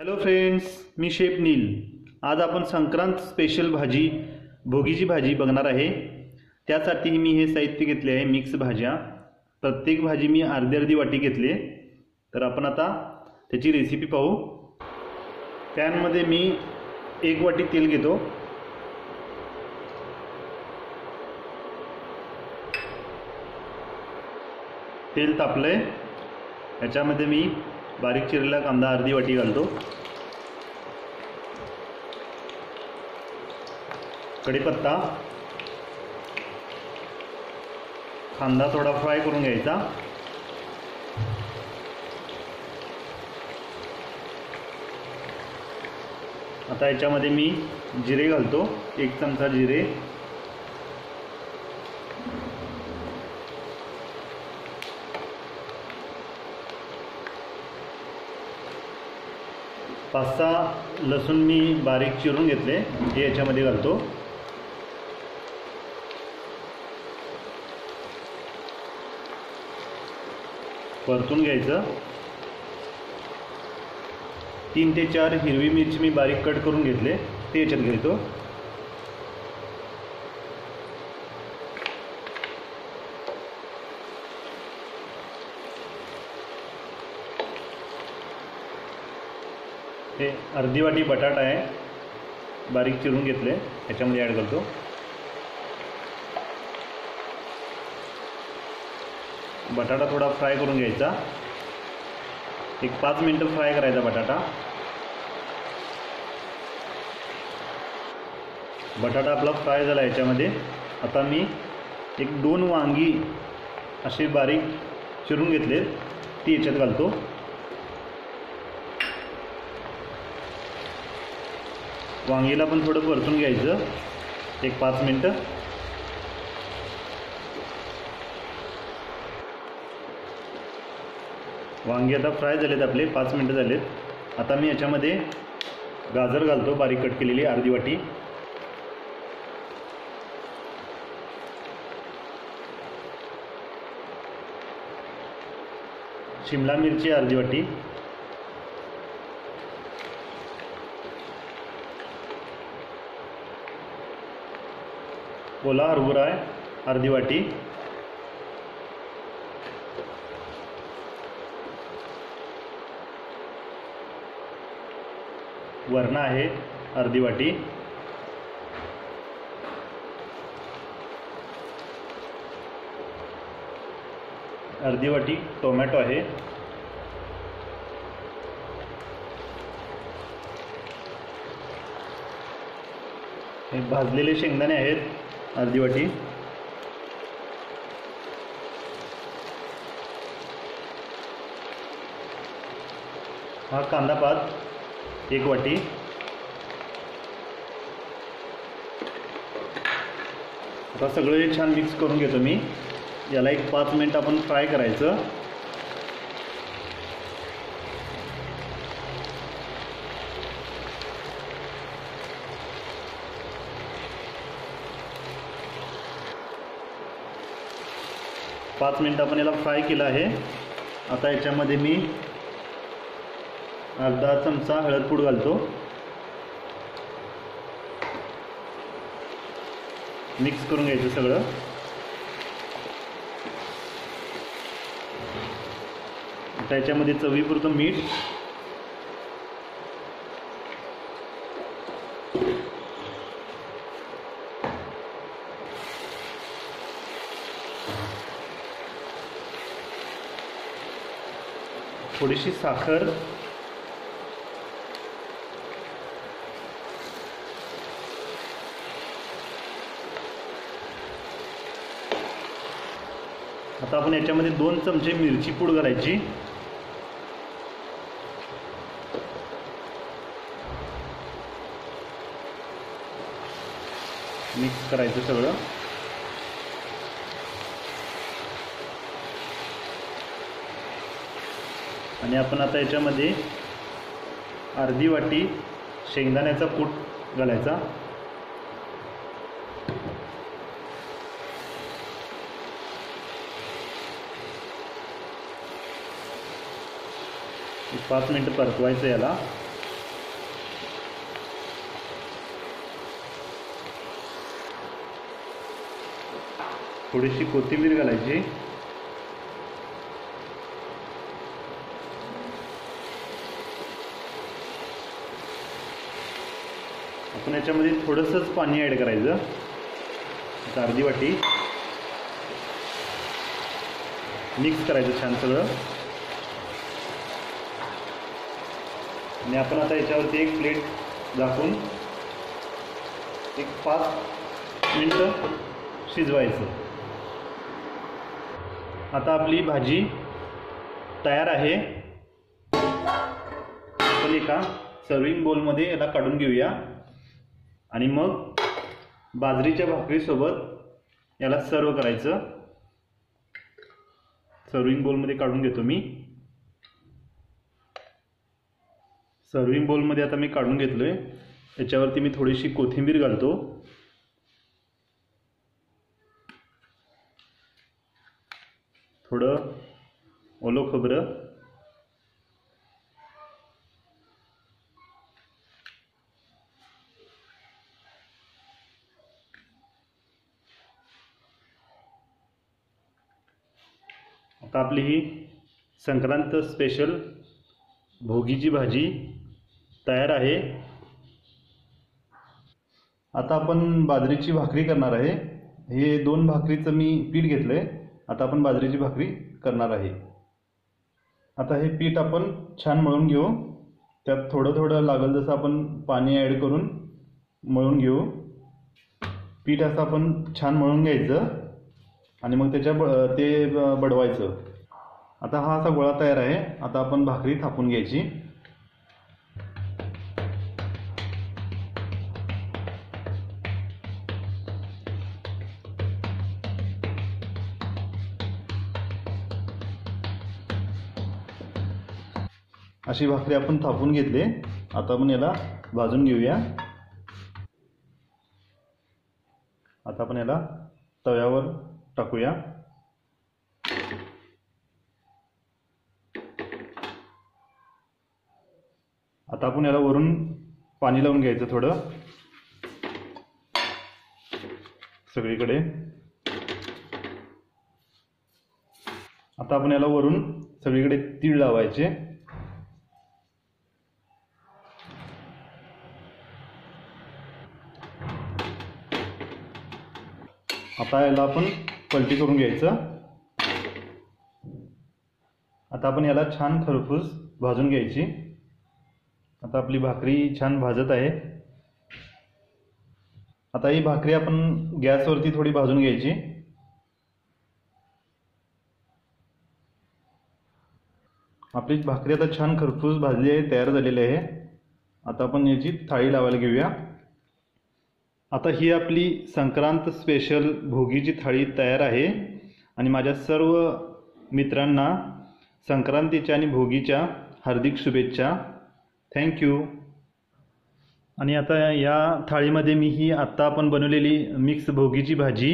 Hello friends मी chef Neel. आज आपण संक्रांत स्पेशल भाजी भोगीची भाजी बघणार आहे. त्यासाठी मी हे साहित्य घेतले आहे मिक्स भाज्या. प्रत्येक भाजी मी अर्धी अर्धी वाटी घेतली तर आपण आता त्याची रेसिपी पाहू. पॅनमध्ये मी एक वाटी तेल घेतो. तेल तापलं आहे याच्यामध्ये मी बारीक चिरलेला कांदा अर्धी वाटी घालतो. कढीपत्ता. कांदा थोडा फ्राय करून घ्यायचा. आता याच्यामध्ये मी जिरे घालतो. एक चमचा जिरे. पाच सहा लसूण मी बारीक चिरून घेतले. हे याच्यामध्ये घालतो. परतून घ्यायचं. तीन ते चार हिरवी मिरची मी बारीक कट करून घेतले. ते याच्यात घेतो हे अर्धी वाटी बटाटा आहे. बारीक चिरून घेतले. याच्यामध्ये ॲड करतो. बटाटा थोडा फ्राय करून घ्यायचा. एक पाच मिनटं फ्राय करायचा बटाटा. बटाटा आपला फ्राय झाला याच्यामध्ये. आता मी एक दोन वांगी असे बारीक चिरून घेतले ती याच्यात घालतो. वांगीला पण थोडं परतून घ्यायचं. एक पाच मिनटं. वांगी आता फ्राय झालेत आपले पाच मिनटं झालेत. आता मी याच्यामध्ये गाजर घालतो बारीक कट केलेली अर्धी वाटी. शिमला मिरची अर्धी वाटी. ओला हरभरा आहे अर्धी वाटी. वरण आहे अर्धी वाटी. अर्धी वाटी टोमॅटो आहे. हे भाजलेले शेंगदाणे आहेत. अर्धी वाटी. हा कांदा पात एक वाटी. आता सगळे छान मिक्स करून घेतो मी. याला एक पाच मिनिट आपण फ्राय करायचं. पाच मिनटं आपण याला फ्राय केलं आहे. आता याच्यामध्ये मी अर्धा चमचा हळद पूड घालतो. मिक्स करून घ्यायचं सगळं. त्याच्यामध्ये चवीपुरतं मीठ थोडीशी साखर. आता आपण याच्यामध्ये दोन चमचे मिरची पूड घालायची मिक्स करायचं सगळं. आणि आपण आता याच्यामध्ये अर्धी वाटी शेंगदाण्याचा कूट घालायचा. पाच मिनटं परतवायचं याला. थोडीशी कोथिंबीर घालायची. आपण याच्यामध्ये थोडंसंच पाणी ॲड करायचं. आता अर्धी वाटी. मिक्स करायचं छान सगळं. आणि आपण आता याच्यावरती एक प्लेट झाकून एक पाच मिनटं शिजवायचं. आता आपली भाजी तयार आहे. आपण एका सर्विंग बोलमध्ये याला काढून घेऊया. आणि मग बाजरीच्या भाकरीसोबत याला सर्व करायचं. सर्विंग बोलमध्ये काढून घेतो मी. सर्विंग बोलमध्ये आता मी काढून घेतलो आहे याच्यावरती मी थोडीशी कोथिंबीर घालतो. थोडं ओलं खोबरं. आता आपली ही संक्रांत स्पेशल भोगीची भाजी तयार आहे. आता आपण बाजरीची भाकरी करणार आहे. हे दोन भाकरीचं मी पीठ घेतलं आहे आता आपण बाजरीची भाकरी करणार आहे. आता हे पीठ आपण छान मळून घेऊ. त्यात थोडं थोडं लागल जसं आपण पाणी ॲड करून मळून घेऊ. पीठ असं आपण छान मळून घ्यायचं. आणि मग त्याच्या ब ते बडवायचं. आता हा असा गोळा तयार आहे. आता आपण भाकरी थापून घ्यायची. अशी भाकरी आपण थापून घेतली. आता आपण याला भाजून घेऊया. आता आपण याला तव्यावर टाकूया आता आपण याला वरून पाणी लावून घ्यायचं थोडं. सगळीकडे. आता आपण याला वरून सगळीकडे तीळ लावायचे. आता याला आपण पलटी करून घ्यायचं. आता आपण याला छान खरपूस भाजून घ्यायची. आता आपली भाकरी छान भाजत आहे. आता ही भाकरी आपण गॅसवरती थोडी भाजून घ्यायची. आपली भाकरी आता छान खरपूस भाजली आहे तयार झालेली आहे. आता आपण याची थाळी लावायला घेऊया. आता ही आपली संक्रांत स्पेशल भोगीची थाळी तयार आहे. आणि माझ्या सर्व मित्रांना संक्रांतीच्या आणि भोगीच्या हार्दिक शुभेच्छा. थँक्यू आणि आता या थाळीमध्ये मी ही आत्ता आपण बनवलेली मिक्स भोगीची भाजी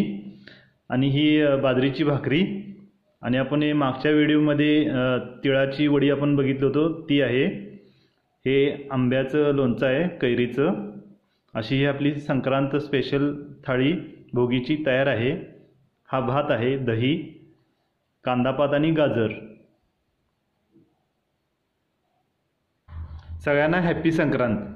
आणि ही बाजरीची भाकरी. आणि आपण हे मागच्या व्हिडिओमध्ये तिळाची वडी आपण बघितलं होतो ती आहे. हे आंब्याचं लोणचं आहे कैरीचं. अशी ही आपली संक्रांत स्पेशल थाळी भोगीची तयार आहे. हा भात आहे दही कांदापात आणि गाजर. सगळ्यांना हॅप्पी संक्रांत.